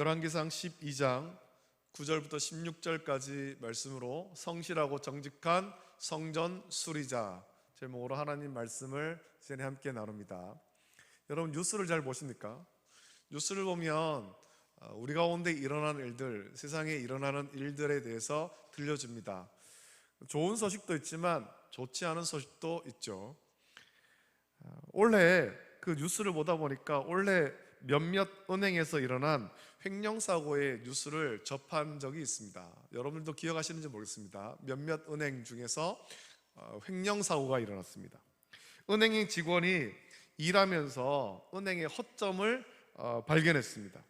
열왕기상 12장 9절부터 16절까지 말씀으로 성실하고 정직한 성전 수리자 제목으로 하나님 말씀을 이제 함께 나눕니다. 여러분 뉴스를 잘 보십니까? 뉴스를 보면 어, 우리 가운데 일어나는 일들, 세상에 일어나는 일들에 대해서 들려줍니다. 좋은 소식도 있지만 좋지 않은 소식도 있죠. 어, 올해 그 뉴스를 보다 보니까 올해 몇몇 은행에서 일어난 횡령 사고의 뉴스를 접한 적이 있습니다. 여러분들도 기억하시는지 모르겠습니다. 몇몇 은행 중에서 어, 횡령 사고가 일어났습니다. 은행의 직원이 일하면서 은행의 허점을 어, 발견했습니다.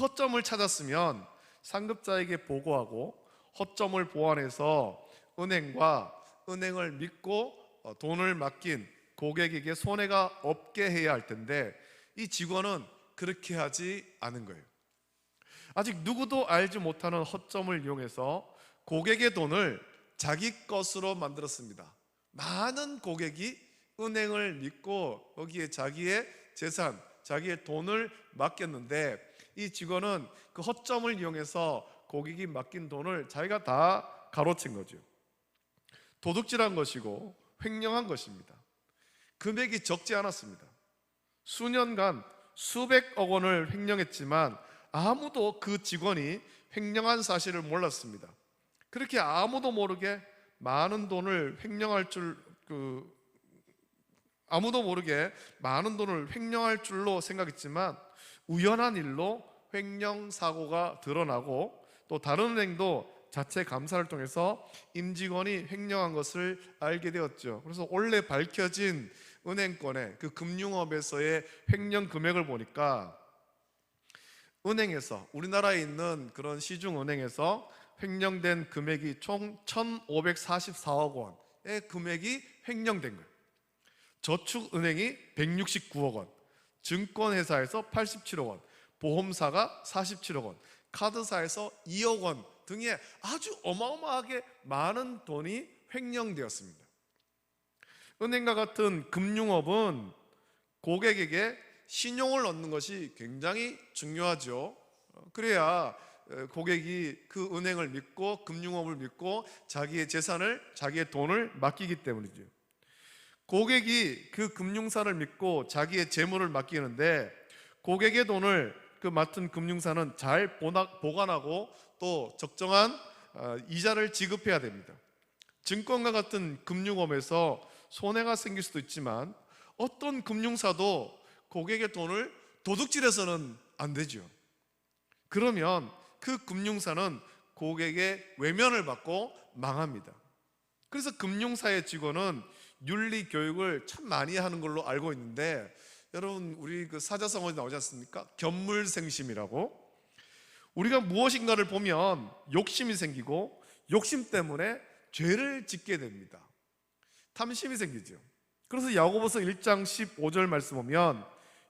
허점을 찾았으면 상급자에게 보고하고 허점을 보완해서 은행과 은행을 믿고 어, 돈을 맡긴 고객에게 손해가 없게 해야 할 텐데 이 직원은 그렇게 하지 않은 거예요. 아직 누구도 알지 못하는 허점을 이용해서 고객의 돈을 자기 것으로 만들었습니다. 많은 고객이 은행을 믿고 거기에 자기의 재산, 자기의 돈을 맡겼는데 이 직원은 그 허점을 이용해서 고객이 맡긴 돈을 자기가 다 가로챈 거죠. 도둑질한 것이고 횡령한 것입니다. 금액이 적지 않았습니다. 수년간 수백억 원을 횡령했지만 아무도 그 직원이 횡령한 사실을 몰랐습니다. 그렇게 아무도 모르게 많은 돈을 횡령할 줄 그 아무도 모르게 많은 돈을 횡령할 줄로 생각했지만 우연한 일로 횡령 사고가 드러나고 또 다른 은행도 자체 감사를 통해서 임직원이 횡령한 것을 알게 되었죠. 그래서 원래 밝혀진 은행권의 그 금융업에서의 횡령 금액을 보니까 은행에서 우리나라에 있는 그런 시중 은행에서 횡령된 금액이 총 1,544억 원의 금액이 횡령된 거예요. 저축은행이 169억 원, 증권회사에서 87억 원, 보험사가 47억 원, 카드사에서 2억 원 등의 아주 어마어마하게 많은 돈이 횡령되었습니다. 은행과 같은 금융업은 고객에게 신용을 얻는 것이 굉장히 중요하죠. 그래야 고객이 그 은행을 믿고 금융업을 믿고 자기의 재산을 자기의 돈을 맡기기 때문이죠. 고객이 그 금융사를 믿고 자기의 재물을 맡기는데 고객의 돈을 그 맡은 금융사는 잘 보관하고 또 적정한 어, 이자를 지급해야 됩니다. 증권과 같은 금융업에서 손해가 생길 수도 있지만 어떤 금융사도 고객의 돈을 도둑질해서는 안 되죠. 그러면 그 금융사는 고객의 외면을 받고 망합니다. 그래서 금융사의 직원은 윤리 교육을 참 많이 하는 걸로 알고 있는데 여러분 우리 그 사자성어에 나오지 않습니까? 견물생심이라고 우리가 무엇인가를 보면 욕심이 생기고 욕심 때문에 죄를 짓게 됩니다. 탐심이 생기죠. 그래서 야고보서 1장 15절 말씀 보면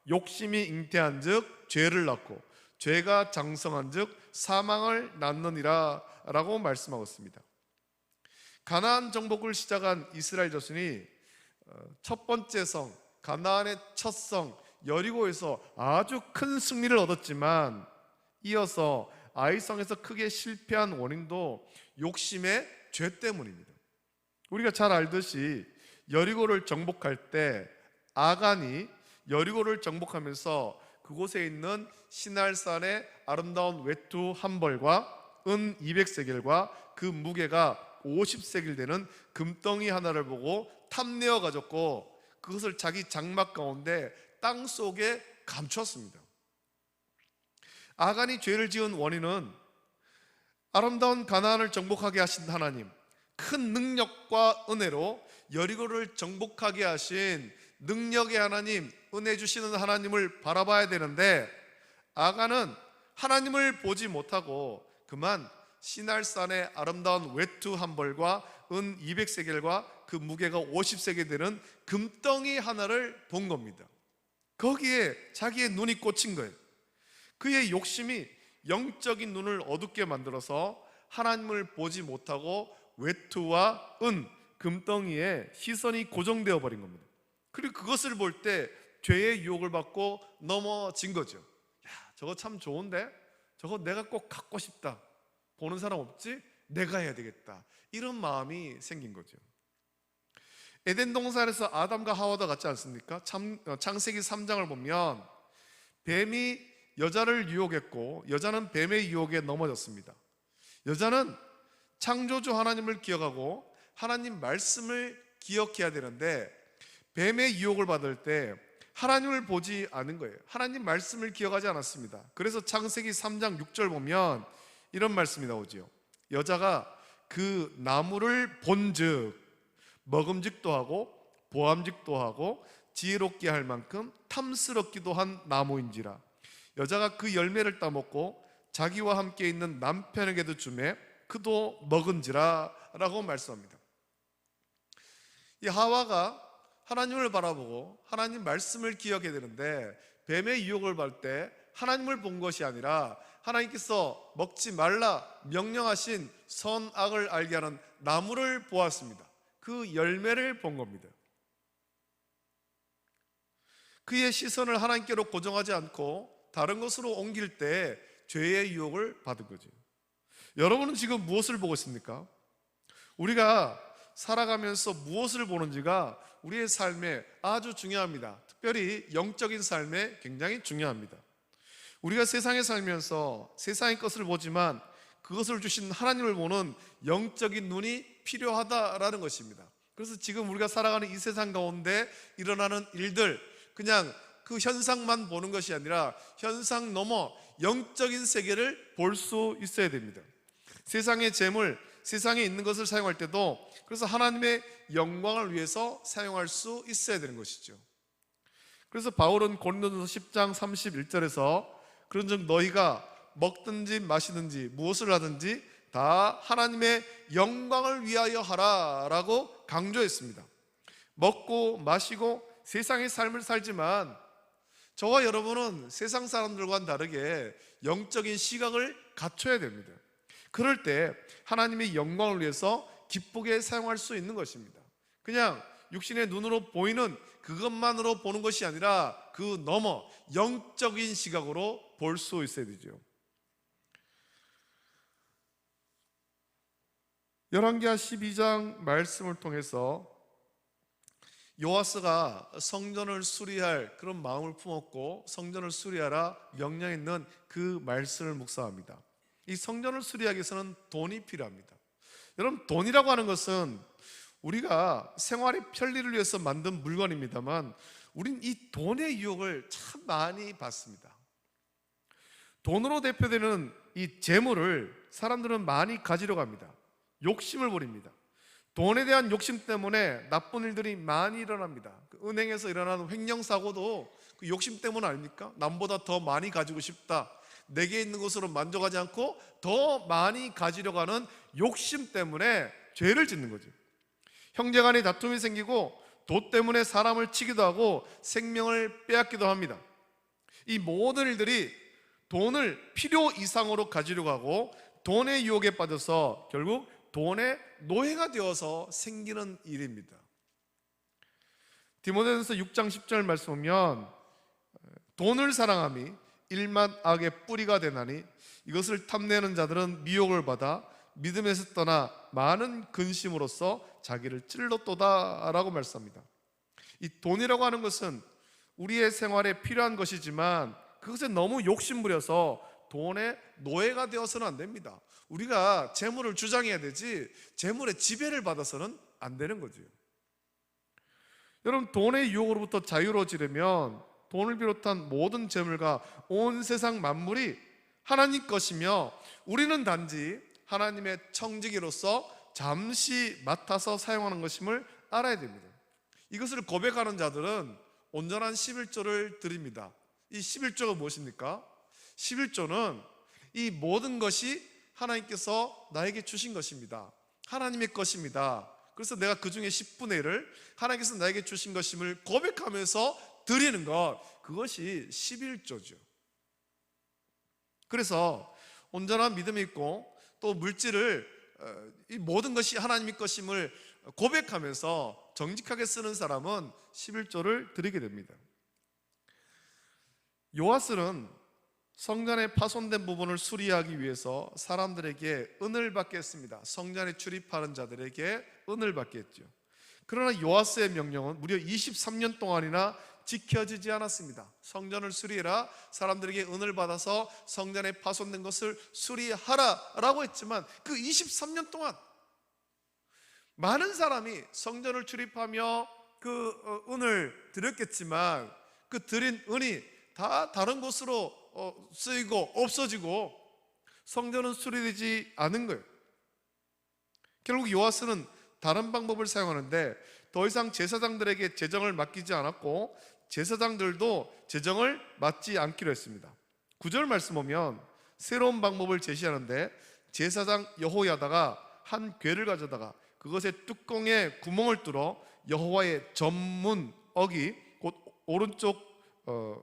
욕심이 잉태한즉 죄를 낳고 죄가 장성한즉 사망을 낳느니라 라고 말씀하고 있습니다. 가나안 정복을 시작한 이스라엘 자손이 어, 첫 번째 성 가나안의 첫 성 여리고에서 아주 큰 승리를 얻었지만 이어서 아이성에서 크게 실패한 원인도 욕심의 죄 때문입니다. 우리가 잘 알듯이 여리고를 정복할 때 아간이 여리고를 정복하면서 그곳에 있는 신할산의 아름다운 외투 한 벌과 은 200세겔과 그 무게가 50세겔 되는 금덩이 하나를 보고 탐내어 가졌고 그것을 자기 장막 가운데 땅 속에 감추었습니다. 아간이 죄를 지은 원인은 아름다운 가나안을 정복하게 하신 하나님, 큰 능력과 은혜로 여리고를 정복하게 하신 능력의 하나님, 은혜 주시는 하나님을 바라봐야 되는데 아간은 하나님을 보지 못하고 그만 시날산의 아름다운 외투 한 벌과 은 200세겔과 그 무게가 50세겔 되는 금덩이 하나를 본 겁니다. 거기에 자기의 눈이 꽂힌 거예요. 그의 욕심이 영적인 눈을 어둡게 만들어서 하나님을 보지 못하고 외투와 은, 금덩이에 시선이 고정되어 버린 겁니다. 그리고 그것을 볼 때 죄의 유혹을 받고 넘어진 거죠. 야, 저거 참 좋은데 저거 내가 꼭 갖고 싶다. 보는 사람 없지? 내가 해야 되겠다. 이런 마음이 생긴 거죠. 에덴 동산에서 아담과 하와도 같지 않습니까? 참, 어, 창세기 3장을 보면 뱀이 여자를 유혹했고 여자는 뱀의 유혹에 넘어졌습니다. 여자는 창조주 하나님을 기억하고 하나님 말씀을 기억해야 되는데 뱀의 유혹을 받을 때 하나님을 보지 않은 거예요. 하나님 말씀을 기억하지 않았습니다. 그래서 창세기 3장 6절 보면 이런 말씀이 나오지요. 여자가 그 나무를 본즉 먹음직도 하고 보암직도 하고 지혜롭게 할 만큼 탐스럽기도 한 나무인지라 여자가 그 열매를 따먹고 자기와 함께 있는 남편에게도 주매 그도 먹은지라 라고 말씀합니다. 이 하와가 하나님을 바라보고 하나님 말씀을 기억해야 되는데 뱀의 유혹을 받을 때 하나님을 본 것이 아니라 하나님께서 먹지 말라 명령하신 선악을 알게 하는 나무를 보았습니다. 그 열매를 본 겁니다. 그의 시선을 하나님께로 고정하지 않고 다른 것으로 옮길 때 죄의 유혹을 받은 거죠. 여러분은 지금 무엇을 보고 있습니까? 우리가 살아가면서 무엇을 보는지가 우리의 삶에 아주 중요합니다. 특별히 영적인 삶에 굉장히 중요합니다. 우리가 세상에 살면서 세상의 것을 보지만 그것을 주신 하나님을 보는 영적인 눈이 필요하다라는 것입니다. 그래서 지금 우리가 살아가는 이 세상 가운데 일어나는 일들 그냥 그 현상만 보는 것이 아니라 현상 넘어 영적인 세계를 볼 수 있어야 됩니다. 세상의 재물, 세상에 있는 것을 사용할 때도 그래서 하나님의 영광을 위해서 사용할 수 있어야 되는 것이죠. 그래서 바울은 고린도전서 10장 31절에서 그런즉 너희가 먹든지 마시든지 무엇을 하든지 다 하나님의 영광을 위하여 하라라고 강조했습니다. 먹고 마시고 세상의 삶을 살지만 저와 여러분은 세상 사람들과는 다르게 영적인 시각을 갖춰야 됩니다. 그럴 때 하나님의 영광을 위해서 기쁘게 사용할 수 있는 것입니다. 그냥 육신의 눈으로 보이는 그것만으로 보는 것이 아니라 그 넘어 영적인 시각으로 볼 수 있어야 되죠. 열왕기하 12장 말씀을 통해서 요아스가 성전을 수리할 그런 마음을 품었고 성전을 수리하라 명령했는 그 말씀을 묵상합니다. 이 성전을 수리하기 위해서는 돈이 필요합니다. 여러분 돈이라고 하는 것은 우리가 생활의 편리를 위해서 만든 물건입니다만 우린 이 돈의 유혹을 참 많이 받습니다. 돈으로 대표되는 이 재물을 사람들은 많이 가지려 합니다. 욕심을 부립니다. 돈에 대한 욕심 때문에 나쁜 일들이 많이 일어납니다. 그 은행에서 일어나는 횡령 사고도 그 욕심 때문 아닙니까? 남보다 더 많이 가지고 싶다. 내게 있는 것으로 만족하지 않고 더 많이 가지려고 하는 욕심 때문에 죄를 짓는 거죠. 형제 간에 다툼이 생기고 도 때문에 사람을 치기도 하고 생명을 빼앗기도 합니다. 이 모든 일들이 돈을 필요 이상으로 가지려고 하고 돈의 유혹에 빠져서 결국 돈의 노예가 되어서 생기는 일입니다. 디모데전서 6장 10절 말씀 보면 돈을 사랑함이 일만 악의 뿌리가 되나니 이것을 탐내는 자들은 미혹을 받아 믿음에서 떠나 많은 근심으로써 자기를 찔렀도다라고 말씀합니다. 이 돈이라고 하는 것은 우리의 생활에 필요한 것이지만 그것에 너무 욕심부려서 돈의 노예가 되어서는 안 됩니다. 우리가 재물을 주장해야 되지 재물의 지배를 받아서는 안 되는 거죠. 여러분 돈의 유혹으로부터 자유로워지려면 돈을 비롯한 모든 재물과 온 세상 만물이 하나님 것이며 우리는 단지 하나님의 청지기로서 잠시 맡아서 사용하는 것임을 알아야 됩니다. 이것을 고백하는 자들은 온전한 11조를 드립니다. 이 11조가 무엇입니까? 11조는 이 모든 것이 하나님께서 나에게 주신 것입니다. 하나님의 것입니다. 그래서 내가 그 중에 10분의 1을 하나님께서 나에게 주신 것임을 고백하면서 드리는 것, 그것이 11조죠. 그래서 온전한 믿음이 있고 또 물질을 어, 이 모든 것이 하나님의 것임을 고백하면서 정직하게 쓰는 사람은 11조를 드리게 됩니다. 요아스는 성전의 파손된 부분을 수리하기 위해서 사람들에게 은을 받겠습니다. 성전에 출입하는 자들에게 은을 받겠죠. 그러나 요아스의 명령은 무려 23년 동안이나 지켜지지 않았습니다. 성전을 수리해라. 사람들에게 은을 받아서 성전에 파손된 것을 수리하라라고 했지만 그 23년 동안 많은 사람이 성전을 출입하며 그 어, 은을 드렸겠지만 그 드린 은이 다 다른 곳으로 어, 쓰이고 없어지고 성전은 수리되지 않은 거예요. 결국 요아스는 다른 방법을 사용하는데 더 이상 제사장들에게 재정을 맡기지 않았고 제사장들도 재정을 맡지 않기로 했습니다. 구절 말씀 보면 새로운 방법을 제시하는데 제사장 여호야다가 한 괴를 가져다가 그것의 뚜껑에 구멍을 뚫어 여호와의 전문 어기 곧 오른쪽 어,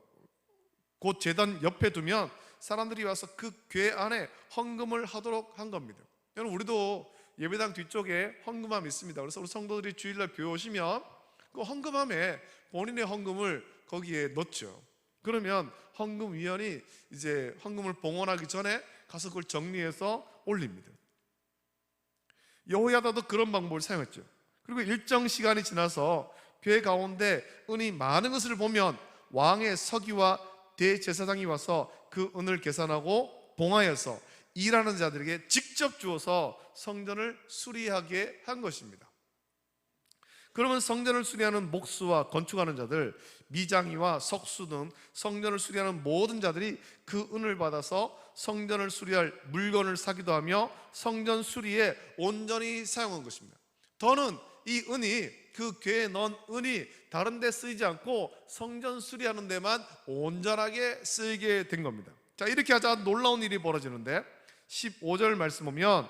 곧 제단 옆에 두면 사람들이 와서 그 괴 안에 헌금을 하도록 한 겁니다. 여러분 우리도 예배당 뒤쪽에 헌금함이 있습니다. 그래서 우리 성도들이 주일날 교회 오시면 그 헌금함에 본인의 헌금을 거기에 넣죠. 그러면 헌금위원이 이제 헌금을 봉헌하기 전에 가서 그걸 정리해서 올립니다. 여호야다도 그런 방법을 사용했죠. 그리고 일정 시간이 지나서 교회 가운데 은이 많은 것을 보면 왕의 서기와 대제사장이 와서 그 은을 계산하고 봉하여서 일하는 자들에게 직접 주어서 성전을 수리하게 한 것입니다. 그러면 성전을 수리하는 목수와 건축하는 자들, 미장이와 석수 등 성전을 수리하는 모든 자들이 그 은을 받아서 성전을 수리할 물건을 사기도 하며 성전 수리에 온전히 사용한 것입니다. 더는 이 은이 그 궤에 넣은 은이 다른 데 쓰이지 않고 성전 수리하는 데만 온전하게 쓰이게 된 겁니다. 자, 이렇게 하자 놀라운 일이 벌어지는데 15절 말씀 보면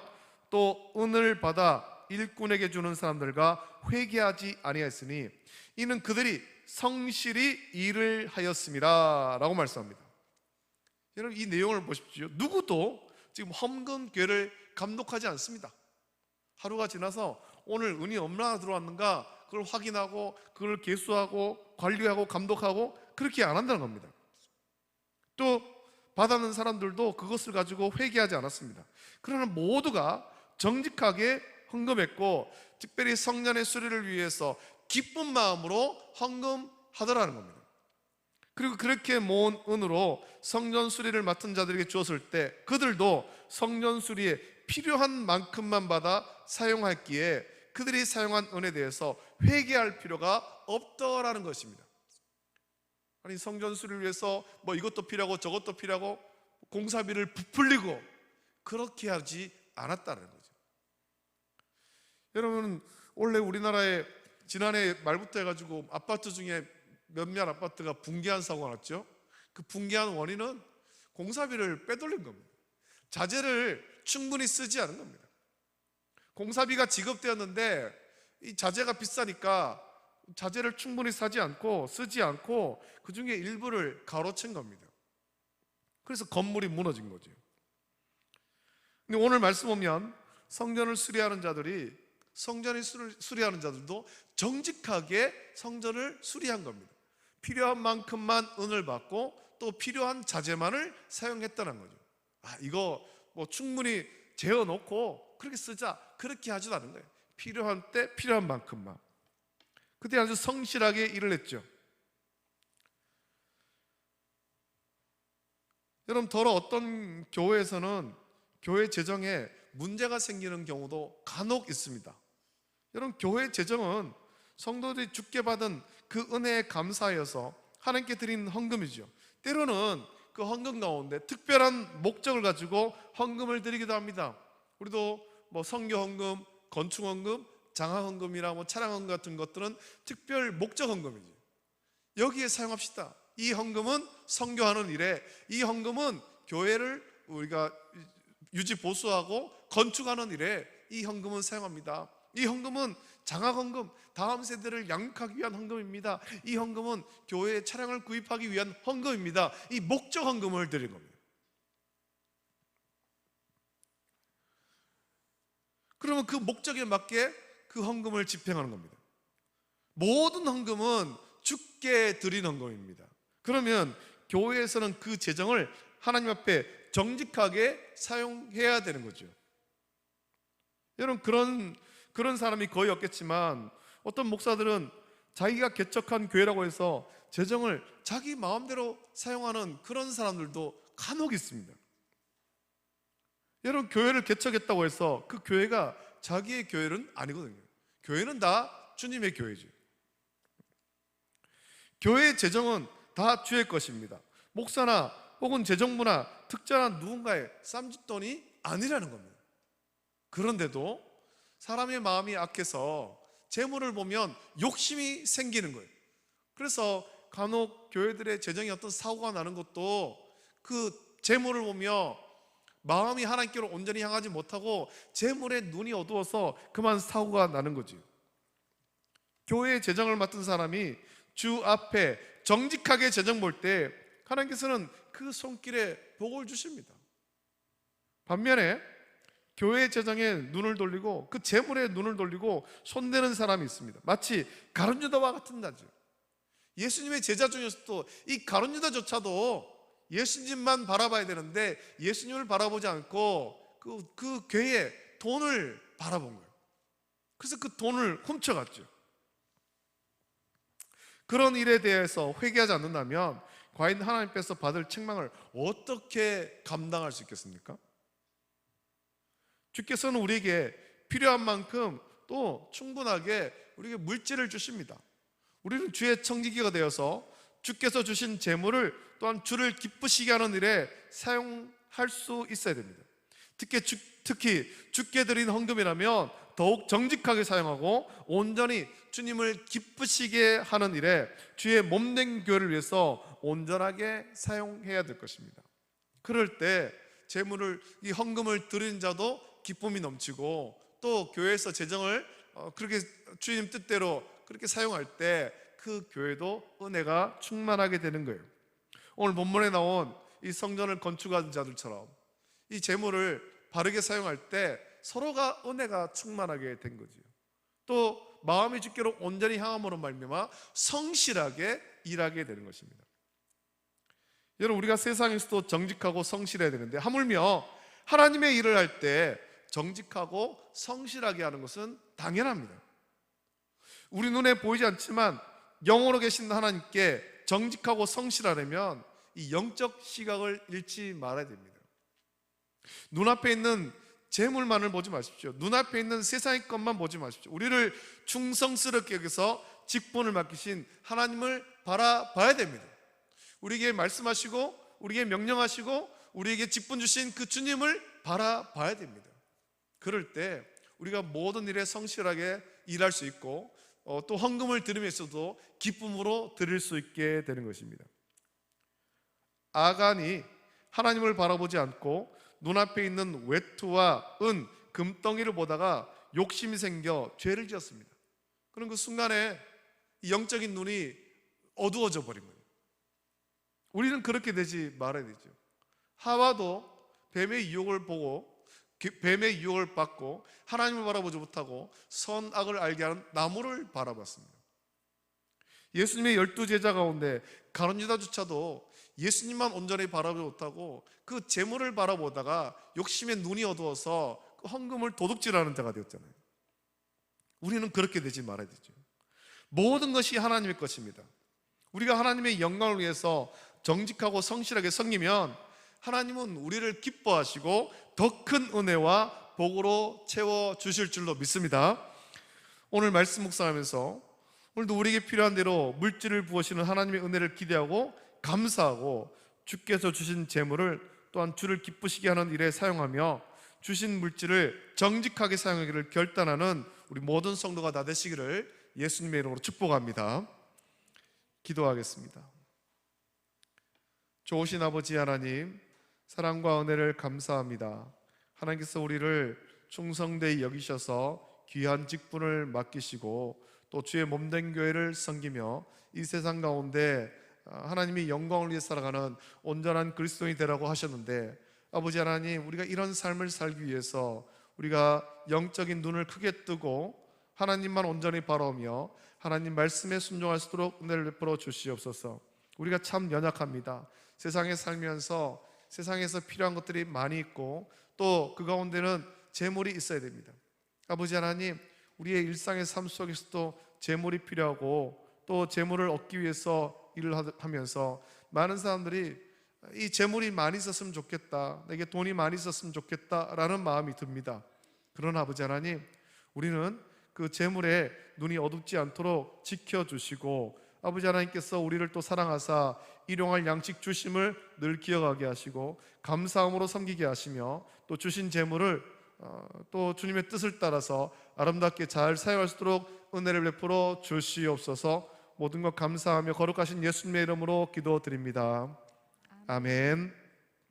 또 은을 받아 일꾼에게 주는 사람들과 회개하지 아니하였으니 이는 그들이 성실히 일을 하였습니다라고 말씀합니다. 여러분 이 내용을 보십시오. 누구도 지금 헌금괴를 감독하지 않습니다. 하루가 지나서 오늘 은이 얼마나 들어왔는가 그걸 확인하고 그걸 계수하고 관리하고 감독하고 그렇게 안 한다는 겁니다. 또 받아는 사람들도 그것을 가지고 회개하지 않았습니다. 그러나 모두가 정직하게 헌금했고 특별히 성년의 수리를 위해서 기쁜 마음으로 헌금하더라는 겁니다. 그리고 그렇게 모은 은으로 성전 수리를 맡은 자들에게 주었을 때 그들도 성전 수리에 필요한 만큼만 받아 사용했기에 그들이 사용한 은에 대해서 회개할 필요가 없더라는 것입니다. 아니 성전 수리를 위해서 뭐 이것도 필요하고 저것도 필요하고 공사비를 부풀리고 그렇게 하지 않았다는 거죠. 여러분 원래 우리나라에 지난해 말부터 해가지고 아파트 중에 몇몇 아파트가 붕괴한 사고가 났죠. 그 붕괴한 원인은 공사비를 빼돌린 겁니다. 자재를 충분히 쓰지 않은 겁니다. 공사비가 지급되었는데 이 자재가 비싸니까 자재를 충분히 사지 않고 쓰지 않고 그 중에 일부를 가로챈 겁니다. 그래서 건물이 무너진 거죠. 근데 오늘 말씀 보면 성전을 수리하는 자들이 성전을 수리하는 자들도 정직하게 성전을 수리한 겁니다. 필요한 만큼만 은을 받고 또 필요한 자재만을 사용했다는 거죠. 아, 이거 뭐 충분히 재어 놓고 그렇게 쓰자. 그렇게 하지도 않은 거예요. 필요한 때 필요한 만큼만. 그때 아주 성실하게 일을 했죠. 여러분, 더러 어떤 교회에서는 교회 재정에 문제가 생기는 경우도 간혹 있습니다. 여러분, 교회 재정은 성도들이 죽게 받은 그 은혜에 감사하여서 하나님께 드린 헌금이죠. 때로는 그 헌금 가운데 특별한 목적을 가지고 헌금을 드리기도 합니다. 우리도 뭐 성교 헌금, 건축 헌금, 장학 헌금이나 뭐 차량 헌금 같은 것들은 특별 목적 헌금이지. 여기에 사용합시다. 이 헌금은 성교하는 일에 이 헌금은 교회를 우리가 유지 보수하고 건축하는 일에 이 헌금은 사용합니다. 이 헌금은 장학 헌금, 다음 세대를 양육하기 위한 헌금입니다. 이 헌금은 교회에 차량을 구입하기 위한 헌금입니다. 이 목적 헌금을 드린 겁니다. 그러면 그 목적에 맞게 그 헌금을 집행하는 겁니다. 모든 헌금은 죽게 드린 헌금입니다. 그러면 교회에서는 그 재정을 하나님 앞에 정직하게 사용해야 되는 거죠. 여러분 그런 그런 사람이 거의 없겠지만 어떤 목사들은 자기가 개척한 교회라고 해서 재정을 자기 마음대로 사용하는 그런 사람들도 간혹 있습니다. 여러분 교회를 개척했다고 해서 그 교회가 자기의 교회는 아니거든요. 교회는 다 주님의 교회죠. 교회의 재정은 다 주의 것입니다. 목사나 혹은 재정부나 특정한 누군가의 쌈짓돈이 아니라는 겁니다. 그런데도 사람의 마음이 악해서 재물을 보면 욕심이 생기는 거예요. 그래서 간혹 교회들의 재정이 어떤 사고가 나는 것도 그 재물을 보며 마음이 하나님께로 온전히 향하지 못하고 재물에 눈이 어두워서 그만 사고가 나는 거지. 교회의 재정을 맡은 사람이 주 앞에 정직하게 재정 볼 때 하나님께서는 그 손길에 복을 주십니다. 반면에 교회 재정에 눈을 돌리고 그 재물에 눈을 돌리고 손대는 사람이 있습니다. 마치 가룟유다와 같은 자죠. 예수님의 제자 중에서도 이 가룟유다조차도 예수님만 바라봐야 되는데 예수님을 바라보지 않고 그, 그 교회에 돈을 바라본 거예요. 그래서 그 돈을 훔쳐갔죠. 그런 일에 대해서 회개하지 않는다면 과연 하나님께서 받을 책망을 어떻게 감당할 수 있겠습니까? 주께서는 우리에게 필요한 만큼 또 충분하게 우리에게 물질을 주십니다. 우리는 주의 청지기가 되어서 주께서 주신 재물을 또한 주를 기쁘시게 하는 일에 사용할 수 있어야 됩니다. 특히, 주, 특히 주께 드린 헌금이라면 더욱 정직하게 사용하고 온전히 주님을 기쁘시게 하는 일에 주의 몸된 교회를 위해서 온전하게 사용해야 될 것입니다. 그럴 때 재물을 이 헌금을 드린 자도 기쁨이 넘치고 또 교회에서 재정을 어, 그렇게 주님 뜻대로 그렇게 사용할 때 그 교회도 은혜가 충만하게 되는 거예요. 오늘 본문에 나온 이 성전을 건축한 자들처럼 이 재물을 바르게 사용할 때 서로가 은혜가 충만하게 된 거지요. 또 마음이 주께로 온전히 향함으로 말미암아 성실하게 일하게 되는 것입니다. 여러분 우리가 세상에서도 정직하고 성실해야 되는데 하물며 하나님의 일을 할 때 정직하고 성실하게 하는 것은 당연합니다. 우리 눈에 보이지 않지만 영으로 계신 하나님께 정직하고 성실하려면 이 영적 시각을 잃지 말아야 됩니다. 눈앞에 있는 재물만을 보지 마십시오. 눈앞에 있는 세상의 것만 보지 마십시오. 우리를 충성스럽게 여기서 직분을 맡기신 하나님을 바라봐야 됩니다. 우리에게 말씀하시고 우리에게 명령하시고 우리에게 직분 주신 그 주님을 바라봐야 됩니다. 그럴 때 우리가 모든 일에 성실하게 일할 수 있고 어, 또 헌금을 드리면서도 기쁨으로 드릴 수 있게 되는 것입니다. 아간이 하나님을 바라보지 않고 눈앞에 있는 외투와 은, 금덩이를 보다가 욕심이 생겨 죄를 지었습니다. 그런 그 순간에 영적인 눈이 어두워져 버린 거예요. 우리는 그렇게 되지 말아야 되죠. 하와도 뱀의 유혹을 보고 뱀의 유혹을 받고 하나님을 바라보지 못하고 선악을 알게 하는 나무를 바라봤습니다. 예수님의 열두 제자 가운데 가론유다조차도 예수님만 온전히 바라보지 못하고 그 재물을 바라보다가 욕심에 눈이 어두워서 그 헌금을 도둑질하는 자가 되었잖아요. 우리는 그렇게 되지 말아야 되죠. 모든 것이 하나님의 것입니다. 우리가 하나님의 영광을 위해서 정직하고 성실하게 섬기면 하나님은 우리를 기뻐하시고 더 큰 은혜와 복으로 채워 주실 줄로 믿습니다. 오늘 말씀 묵상하면서 오늘도 우리에게 필요한 대로 물질을 부으시는 하나님의 은혜를 기대하고 감사하고 주께서 주신 재물을 또한 주를 기쁘시게 하는 일에 사용하며 주신 물질을 정직하게 사용하기를 결단하는 우리 모든 성도가 다 되시기를 예수님의 이름으로 축복합니다. 기도하겠습니다. 좋으신 아버지 하나님, 사랑과 은혜를 감사합니다. 하나님께서 우리를 충성되이 여기셔서 귀한 직분을 맡기시고 또 주의 몸된 교회를 섬기며 이 세상 가운데 하나님이 영광을 위해 살아가는 온전한 그리스도인이 되라고 하셨는데 아버지 하나님 우리가 이런 삶을 살기 위해서 우리가 영적인 눈을 크게 뜨고 하나님만 온전히 바라오며 하나님 말씀에 순종할 수 있도록 은혜를 베풀어 주시옵소서 우리가 참 연약합니다 세상에 살면서 세상에서 필요한 것들이 많이 있고 또 그 가운데는 재물이 있어야 됩니다. 아버지 하나님, 우리의 일상의 삶 속에서도 재물이 필요하고 또 재물을 얻기 위해서 일을 하- 하면서 많은 사람들이 이 재물이 많이 있었으면 좋겠다. 내게 돈이 많이 있었으면 좋겠다라는 마음이 듭니다. 그러나 아버지 하나님, 우리는 그 재물에 눈이 어둡지 않도록 지켜 주시고 아버지 하나님께서 우리를 또 사랑하사 일용할 양식 주심을 늘 기억하게 하시고 감사함으로 섬기게 하시며 또 주신 재물을 어, 또 주님의 뜻을 따라서 아름답게 잘 사용할 수 있도록 은혜를 베풀어 주시옵소서 모든 것 감사하며 거룩하신 예수님의 이름으로 기도드립니다. 아멘.